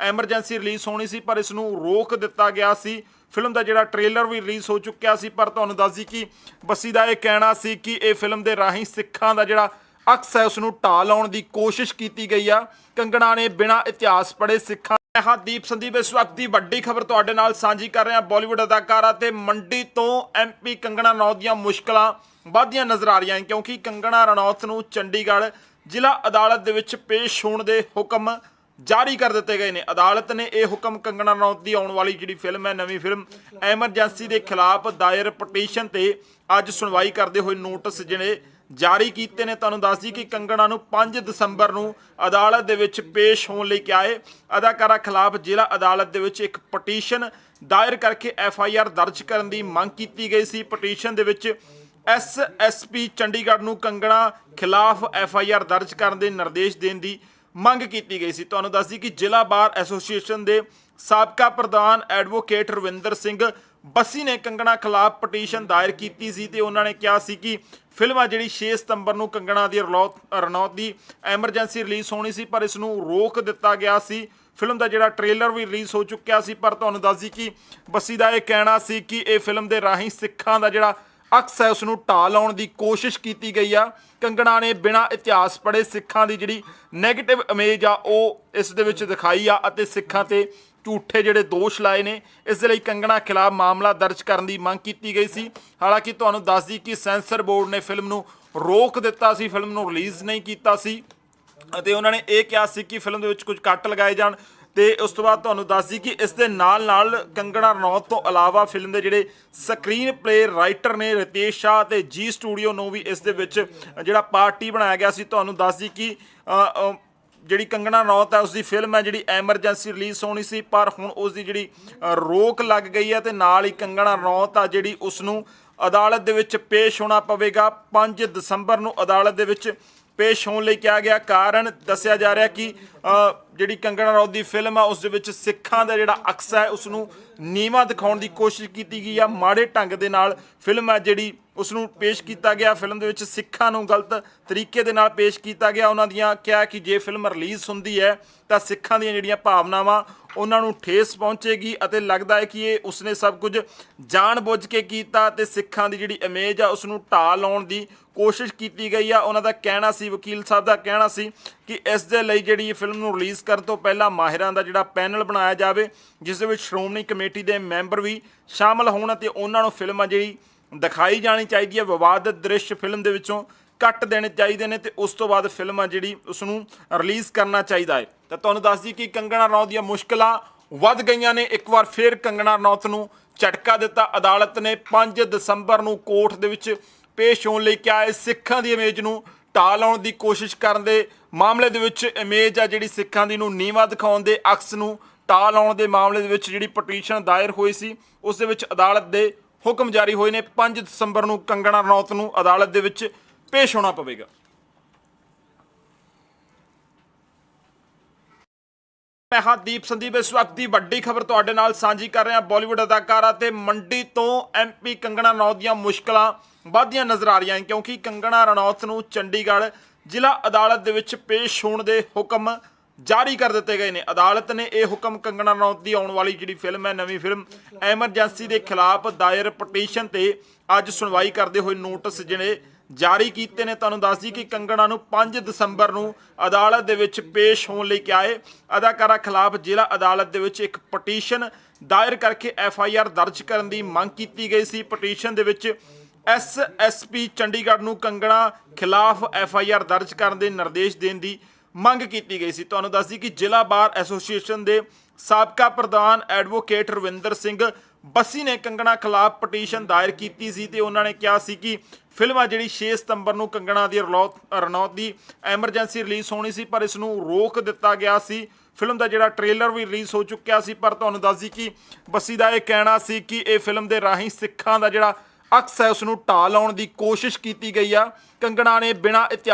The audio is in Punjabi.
ਐਮਰਜੈਂਸੀ ਰਿਲੀਜ਼ ਹੋਣੀ ਸੀ, ਪਰ ਇਸ ਨੂੰ ਰੋਕ ਦਿੱਤਾ ਗਿਆ ਸੀ। ਫਿਲਮ ਦਾ ਜਿਹੜਾ ਟ੍ਰੇਲਰ ਵੀ ਰਿਲੀਜ਼ ਹੋ ਚੁੱਕਿਆ ਸੀ, ਪਰ ਤੁਹਾਨੂੰ ਦੱਸ ਦਈ ਕਿ ਬੱਸੀ ਦਾ ਇਹ ਕਹਿਣਾ ਸੀ ਕਿ ਇਹ ਫਿਲਮ ਦੇ ਰਾਹੀਂ ਸਿੱਖਾਂ ਦਾ ਜਿਹੜਾ ਅਕਸ ਹੈ ਉਸ ਨੂੰ ਢਾਹ ਲਾਉਣ ਦੀ ਕੋਸ਼ਿਸ਼ ਕੀਤੀ ਗਈ ਆ। ਕੰਗਣਾ ਨੇ ਬਿਨਾਂ ਇਤਿਹਾਸ ਪੜ੍ਹੇ ਸਿੱਖਾਂ ਮੈਂ ਹਾਂ ਦੀਪ ਸੰਦੀਪ ਇਸ ਵਕਤ ਦੀ ਵੱਡੀ ਖਬਰ ਤੁਹਾਡੇ ਨਾਲ ਸਾਂਝੀ ਕਰ ਰਿਹਾ, ਬਾਲੀਵੁੱਡ ਅਦਾਕਾਰਾ ਤੇ ਮੰਡੀ ਤੋਂ ਐਮਪੀ ਕੰਗਣਾ ਰਣੌਤ ਦੀਆਂ ਮੁਸ਼ਕਲਾਂ ਵੱਧਦੀਆਂ ਨਜ਼ਰ ਆ ਰਹੀਆਂ ਕਿਉਂਕਿ ਕੰਗਣਾ ਰਣੌਤ ਨੂੰ ਚੰਡੀਗੜ੍ਹ ਜ਼ਿਲ੍ਹਾ ਅਦਾਲਤ ਦੇ ਵਿੱਚ ਪੇਸ਼ ਹੋਣ ਦੇ ਹੁਕਮ ਜਾਰੀ ਕਰ ਦਿੱਤੇ ਗਏ ਨੇ। ਅਦਾਲਤ ਨੇ ਇਹ ਹੁਕਮ ਕੰਗਣਾ ਰਣੌਤ ਦੀ ਆਉਣ ਵਾਲੀ ਜਿਹੜੀ ਫਿਲਮ ਹੈ, ਨਵੀਂ ਫਿਲਮ, ਐਮਰਜੈਂਸੀ ਦੇ ਖਿਲਾਫ ਦਾਇਰ ਪਟੀਸ਼ਨ ਤੇ ਅੱਜ ਸੁਣਵਾਈ ਕਰਦੇ ਹੋਏ ਨੋਟਿਸ ਜਿਹੜੇ ਜਾਰੀ ਕੀਤੇ ਨੇ। ਤੁਹਾਨੂੰ ਦੱਸ ਦਈ ਕਿ ਕੰਗਣਾ ਨੂੰ 5 ਦਸੰਬਰ ਨੂੰ ਅਦਾਲਤ ਦੇ ਵਿੱਚ ਪੇਸ਼ ਹੋਣ ਲਈ ਕਿਹਾ ਹੈ ਅਦਾਕਾਰਾ ਖਿਲਾਫ ਜ਼ਿਲ੍ਹਾ ਅਦਾਲਤ ਦੇ ਵਿੱਚ ਇੱਕ ਪਟੀਸ਼ਨ ਦਾਇਰ ਕਰਕੇ ਐਫ ਆਈ ਆਰ ਦਰਜ ਕਰਨ ਦੀ ਮੰਗ ਕੀਤੀ ਗਈ ਸੀ। ਪਟੀਸ਼ਨ ਦੇ ਵਿੱਚ ਐਸ ਐਸ ਪੀ ਚੰਡੀਗੜ੍ਹ ਨੂੰ ਕੰਗਣਾ ਖਿਲਾਫ ਐਫ ਆਈ ਆਰ ਦਰਜ ਕਰਨ ਦੇ ਨਿਰਦੇਸ਼ ਦੇਣ ਦੀ ਮੰਗ ਕੀਤੀ ਗਈ ਸੀ। ਤੁਹਾਨੂੰ ਦੱਸ ਦਈ ਕਿ ਜ਼ਿਲ੍ਹਾ ਬਾਰ ਐਸੋਸੀਏਸ਼ਨ ਦੇ ਸਾਬਕਾ ਪ੍ਰਧਾਨ ਐਡਵੋਕੇਟ ਰਵਿੰਦਰ ਸਿੰਘ ਬੱਸੀ ਨੇ ਕੰਗਣਾ ਖਿਲਾਫ ਪਟੀਸ਼ਨ ਦਾਇਰ ਕੀਤੀ ਸੀ ਤੇ ਉਹਨਾਂ ਨੇ ਕਿਹਾ ਸੀ ਕਿ ਫਿਲਮ ਆ ਜਿਹੜੀ 6 ਸਤੰਬਰ ਨੂੰ ਕੰਗਣਾ ਦੀ ਰਣੌਤ ਰਣੌਤ ਦੀ ਐਮਰਜੈਂਸੀ ਰਿਲੀਜ਼ ਹੋਣੀ ਸੀ, ਪਰ ਇਸ ਨੂੰ ਰੋਕ ਦਿੱਤਾ ਗਿਆ ਸੀ। ਫਿਲਮ ਦਾ ਜਿਹੜਾ ਟ੍ਰੇਲਰ ਵੀ ਰਿਲੀਜ਼ ਹੋ ਚੁੱਕਿਆ ਸੀ, ਪਰ ਤੁਹਾਨੂੰ ਦੱਸ ਦਈ ਕਿ ਬੱਸੀ ਦਾ ਇਹ ਕਹਿਣਾ ਸੀ ਕਿ ਇਹ ਫਿਲਮ ਦੇ ਰਾਹੀਂ ਸਿੱਖਾਂ ਦਾ ਜਿਹੜਾ ਅਕਸਰ ਹੈ ਉਸ ਨੂੰ ਢਾਹ ਲਾਉਣ ਦੀ ਕੋਸ਼ਿਸ਼ ਕੀਤੀ ਗਈ ਆ। ਕੰਗਣਾ ਨੇ ਬਿਨਾਂ ਇਤਿਹਾਸ ਪੜ੍ਹੇ ਸਿੱਖਾਂ ਦੀ ਜਿਹੜੀ 네ਗੇਟਿਵ ਇਮੇਜ ਆ, ਉਹ ਇਸ ਦੇ ਵਿੱਚ ਦਿਖਾਈ ਆ ਅਤੇ ਸਿੱਖਾਂ ਤੇ ਝੂਠੇ ਜਿਹੜੇ ਦੋਸ਼ ਲਾਏ ਨੇ, ਇਸ ਦੇ ਲਈ ਕੰਗਣਾ ਖਿਲਾਫ ਮਾਮਲਾ ਦਰਜ ਕਰਨ ਦੀ ਮੰਗ ਕੀਤੀ ਗਈ ਸੀ। ਹਾਲਾਂਕਿ ਤੁਹਾਨੂੰ ਦੱਸ ਦਈ ਕਿ ਸੈਂਸਰ ਬੋਰਡ ਨੇ ਫਿਲਮ ਨੂੰ ਰੋਕ ਦਿੱਤਾ ਸੀ, ਫਿਲਮ ਨੂੰ ਰਿਲੀਜ਼ ਨਹੀਂ ਕੀਤਾ ਸੀ ਅਤੇ ਉਹਨਾਂ ਨੇ ਇਹ ਕਿਹਾ ਸੀ ਕਿ ਫਿਲਮ ਦੇ ਵਿੱਚ ਕੁਝ ਕੱਟ ਲਗਾਏ ਜਾਣ। ਤੇ ਉਸ ਤੋਂ ਬਾਅਦ ਤੁਹਾਨੂੰ ਦੱਸ ਦਈ ਕਿ ਇਸ ਦੇ ਨਾਲ ਨਾਲ ਕੰਗਣਾ ਰਣੌਤ ਤੋਂ ਇਲਾਵਾ ਫਿਲਮ ਦੇ ਜਿਹੜੇ ਸਕਰੀਨ ਪਲੇ ਰਾਈਟਰ ਨੇ ਰਤੇਸ਼ ਸ਼ਾਹ ਤੇ ਜੀ ਸਟੂਡੀਓ ਨੂੰ ਵੀ ਇਸ ਦੇ ਵਿੱਚ ਜਿਹੜਾ ਪਾਰਟੀ ਬਣਾਇਆ ਗਿਆ ਸੀ, ਤੁਹਾਨੂੰ ਦੱਸ ਦਈ ਕਿ ਜਿਹੜੀ ਕੰਗਣਾ ਰੌਤ ਹੈ ਉਸ ਦੀ ਫਿਲਮ ਹੈ, ਜਿਹੜੀ ਐਮਰਜੈਂਸੀ ਰਿਲੀਜ਼ ਹੋਣੀ ਸੀ, ਪਰ ਹੁਣ ਉਸ ਦੀ ਜਿਹੜੀ ਰੋਕ ਲੱਗ ਗਈ ਹੈ ਤੇ ਨਾਲ ਹੀ ਕੰਗਣਾ ਰੌਤ ਆ ਜਿਹੜੀ ਉਸ ਨੂੰ ਅਦਾਲਤ ਦੇ ਵਿੱਚ ਪੇਸ਼ ਹੋਣਾ ਪਵੇਗਾ। 5 ਦਸੰਬਰ ਨੂੰ ਅਦਾਲਤ ਦੇ ਵਿੱਚ ਪੇਸ਼ ਹੋਣ ਲਈ ਕਿਹਾ ਗਿਆ। ਕਾਰਨ ਦੱਸਿਆ ਜਾ ਰਿਹਾ ਕਿ ਜਿਹੜੀ ਕੰਗਣਾ ਰਣੌਤ ਦੀ ਫਿਲਮ ਆ, ਉਸ ਦੇ ਵਿੱਚ ਸਿੱਖਾਂ ਦਾ ਜਿਹੜਾ ਅਕਸ ਹੈ ਉਸ ਨੂੰ ਨੀਵਾ ਦਿਖਾਉਣ ਦੀ ਕੋਸ਼ਿਸ਼ ਕੀਤੀ ਗਈ ਆ। ਮਾੜੇ ਢੰਗ ਦੇ ਨਾਲ ਫਿਲਮ ਹੈ ਜਿਹੜੀ ਉਸ ਨੂੰ ਪੇਸ਼ ਕੀਤਾ ਗਿਆ। ਫਿਲਮ ਦੇ ਵਿੱਚ ਸਿੱਖਾਂ ਨੂੰ ਗਲਤ ਤਰੀਕੇ ਦੇ ਨਾਲ ਪੇਸ਼ ਕੀਤਾ ਗਿਆ। ਉਹਨਾਂ ਦੀਆਂ ਕਿਹਾ ਕਿ ਜੇ ਫਿਲਮ ਰਿਲੀਜ਼ ਹੁੰਦੀ ਹੈ, ਤਾਂ ਸਿੱਖਾਂ ਦੀਆਂ ਜਿਹੜੀਆਂ ਭਾਵਨਾਵਾਂ, ਉਹਨਾਂ ਨੂੰ ਠੇਸ ਪਹੁੰਚੇਗੀ ਅਤੇ ਲੱਗਦਾ ਹੈ ਕਿ ਇਹ ਉਸਨੇ ਸਭ ਕੁਝ ਜਾਣਬੁੱਝ ਕੇ ਕੀਤਾ ਤੇ ਸਿੱਖਾਂ ਦੀ ਜਿਹੜੀ ਇਮੇਜ ਆ ਉਸ ਨੂੰ ਢਾਹ ਲਾਉਣ ਦੀ ਕੋਸ਼ਿਸ਼ ਕੀਤੀ ਗਈ ਆ। ਉਹਨਾਂ ਦਾ ਕਹਿਣਾ ਸੀ, ਵਕੀਲ ਸਾਹਿਬ ਦਾ ਕਹਿਣਾ ਸੀ ਕਿ ਇਸ ਦੇ ਲਈ ਜਿਹੜੀ ਇਹ ਫਿਲਮ ਨੂੰ ਰਿਲੀਜ਼ ਕਰਨ ਤੋਂ ਪਹਿਲਾਂ ਮਾਹਿਰਾਂ ਦਾ ਜਿਹੜਾ ਪੈਨਲ ਬਣਾਇਆ ਜਾਵੇ, ਜਿਸ ਦੇ ਵਿੱਚ ਸ਼੍ਰੋਮਣੀ ਕਮੇਟੀ ਦੇ ਮੈਂਬਰ ਵੀ ਸ਼ਾਮਲ ਹੋਣ ਅਤੇ ਉਹਨਾਂ ਨੂੰ ਫਿਲਮ ਆ ਜਿਹੜੀ ਦਿਖਾਈ ਜਾਣੀ ਚਾਹੀਦੀ ਹੈ, ਵਿਵਾਦਤ ਦ੍ਰਿਸ਼ ਫਿਲਮ ਦੇ ਵਿੱਚੋਂ ਕੱਟ ਦੇਣੇ ਚਾਹੀਦੇ ਨੇ ਤੇ ਉਸ ਤੋਂ ਬਾਅਦ ਫਿਲਮ ਆ ਜਿਹੜੀ ਉਸ ਨੂੰ ਰਿਲੀਜ਼ ਕਰਨਾ ਚਾਹੀਦਾ ਹੈ। ਤਾਂ ਤੁਹਾਨੂੰ ਦੱਸ ਦਈਏ ਕਿ ਕੰਗਣਾ ਰਣੌਤ ਦੀਆਂ ਮੁਸ਼ਕਲਾਂ ਵੱਧ ਗਈਆਂ ਨੇ। ਇੱਕ ਵਾਰ ਫੇਰ ਕੰਗਣਾ ਰਣੌਤ ਨੂੰ ਝਟਕਾ ਦਿੱਤਾ। ਅਦਾਲਤ ਨੇ 5 ਦਸੰਬਰ ਨੂੰ ਕੋਰਟ ਦੇ ਵਿੱਚ ਪੇਸ਼ ਹੋਣ ਲਈ ਕਿਹਾ। ਹੈ ਸਿੱਖਾਂ ਦੀ ਇਮੇਜ ਨੂੰ ਢਾਹ ਲਾਉਣ ਦੀ ਕੋਸ਼ਿਸ਼ ਕਰਨ ਦੇ ਮਾਮਲੇ ਦੇ ਵਿੱਚ ਇਮੇਜ ਆ ਜਿਹੜੀ ਸਿੱਖਾਂ ਦੀ ਨੂੰ ਨੀਵਾ ਦਿਖਾਉਣ ਦੇ ਅਕਸ ਨੂੰ ਢਾਹ ਲਾਉਣ ਦੇ ਮਾਮਲੇ ਦੇ ਵਿੱਚ ਜਿਹੜੀ ਪਟੀਸ਼ਨ ਦਾਇਰ ਹੋਈ ਸੀ, ਉਸ ਦੇ ਵਿੱਚ ਅਦਾਲਤ ਦੇ ਹੁਕਮ ਜਾਰੀ ਹੋਏ ਨੇ। 5 ਦਸੰਬਰ ਨੂੰ ਕੰਗਣਾ ਰਣੌਤ ਨੂੰ ਅਦਾਲਤ ਦੇ ਵਿੱਚ ਪੇਸ਼ ਹੋਣਾ ਪਵੇਗਾ। ਮੈਂ ਹਾਂ ਦੀਪ ਸੰਦੀਪ ਇਸ ਵਕਤ ਦੀ ਵੱਡੀ ਖਬਰ ਤੁਹਾਡੇ ਨਾਲ ਸਾਂਝੀ ਕਰ ਰਿਹਾ ਬਾਲੀਵੁੱਡ ਅਦਾਕਾਰਾ ਤੇ ਮੰਡੀ ਤੋਂ ਐਮਪੀ ਕੰਗਣਾ ਰਣੌਤ ਦੀਆਂ ਮੁਸ਼ਕਲਾਂ ਵੱਧਦੀਆਂ ਨਜ਼ਰ ਆ ਰਹੀਆਂ ਕਿਉਂਕਿ ਕੰਗਣਾ ਰਣੌਤ ਨੂੰ ਚੰਡੀਗੜ੍ਹ ਜ਼ਿਲ੍ਹਾ ਅਦਾਲਤ ਦੇ ਵਿੱਚ ਪੇਸ਼ ਹੋਣ ਦੇ ਹੁਕਮ ਜਾਰੀ ਕਰ ਦਿੱਤੇ ਗਏ ਨੇ। ਅਦਾਲਤ ਨੇ ਇਹ ਹੁਕਮ ਕੰਗਣਾ ਰਣੌਤ ਦੀ ਆਉਣ ਵਾਲੀ ਜਿਹੜੀ ਫਿਲਮ ਹੈ, ਨਵੀਂ ਫਿਲਮ ਐਮਰਜੈਂਸੀ ਦੇ ਖਿਲਾਫ ਦਾਇਰ ਪਟੀਸ਼ਨ ਤੇ ਅੱਜ ਸੁਣਵਾਈ ਕਰਦੇ ਹੋਏ ਨੋਟਿਸ ਜਿਹੜੇ ਜਾਰੀ ਕੀਤੇ ਨੇ। ਤੁਹਾਨੂੰ ਦੱਸ ਦਈ ਕਿ ਕੰਗਣਾ ਨੂੰ 5 ਦਸੰਬਰ ਨੂੰ ਅਦਾਲਤ ਦੇ ਵਿੱਚ ਪੇਸ਼ ਹੋਣ ਲਈ ਕਿਹਾ ਹੈ ਅਦਾਕਾਰਾ ਖਿਲਾਫ ਜ਼ਿਲ੍ਹਾ ਅਦਾਲਤ ਦੇ ਵਿੱਚ ਇੱਕ ਪਟੀਸ਼ਨ ਦਾਇਰ ਕਰਕੇ ਐਫ ਆਈ ਆਰ ਦਰਜ ਕਰਨ ਦੀ ਮੰਗ ਕੀਤੀ ਗਈ ਸੀ। ਪਟੀਸ਼ਨ ਦੇ ਵਿੱਚ ਐਸ ਐਸ ਪੀ ਚੰਡੀਗੜ੍ਹ ਨੂੰ ਕੰਗਣਾ ਖਿਲਾਫ ਐਫ ਆਈ ਆਰ ਦਰਜ ਕਰਨ ਦੇ ਨਿਰਦੇਸ਼ ਦੇਣ ਦੀ ਮੰਗ ਕੀਤੀ ਗਈ ਸੀ। ਤੁਹਾਨੂੰ ਦੱਸ ਦਈ ਕਿ ਜ਼ਿਲ੍ਹਾ ਬਾਰ ਐਸੋਸੀਏਸ਼ਨ ਦੇ ਸਾਬਕਾ ਪ੍ਰਧਾਨ ਐਡਵੋਕੇਟ ਰਵਿੰਦਰ ਸਿੰਘ ਬੱਸੀ ਨੇ ਕੰਗਣਾ ਖਿਲਾਫ ਪਟੀਸ਼ਨ ਦਾਇਰ ਕੀਤੀ ਸੀ ਤੇ ਉਹਨਾਂ ਨੇ ਕਿਹਾ ਸੀ ਕਿ ਫਿਲਮ ਆ ਜਿਹੜੀ 6 ਸਤੰਬਰ ਨੂੰ ਕੰਗਣਾ ਦੀ ਰਣੌਤ ਰਣੌਤ ਦੀ ਐਮਰਜੈਂਸੀ ਰਿਲੀਜ਼ ਹੋਣੀ ਸੀ, ਪਰ ਇਸ ਨੂੰ ਰੋਕ ਦਿੱਤਾ ਗਿਆ ਸੀ। ਫਿਲਮ ਦਾ ਜਿਹੜਾ ਟ੍ਰੇਲਰ ਵੀ ਰਿਲੀਜ਼ ਹੋ ਚੁੱਕਿਆ ਸੀ, ਪਰ ਤੁਹਾਨੂੰ ਦੱਸ ਦਈ ਕਿ ਬੱਸੀ ਦਾ ਇਹ ਕਹਿਣਾ ਸੀ ਕਿ ਇਹ ਫਿਲਮ ਦੇ ਰਾਹੀਂ ਸਿੱਖਾਂ ਦਾ ਜਿਹੜਾ ਅਕਸ ਹੈ ਉਸ ਨੂੰ ਢਾਹ ਲਾਉਣ ਦੀ ਕੋਸ਼ਿਸ਼ ਕੀਤੀ ਗਈ ਆ। ਕੰਗਣਾ ਨੇ ਬਿਨਾਂ ਇਤਿਹਾਸ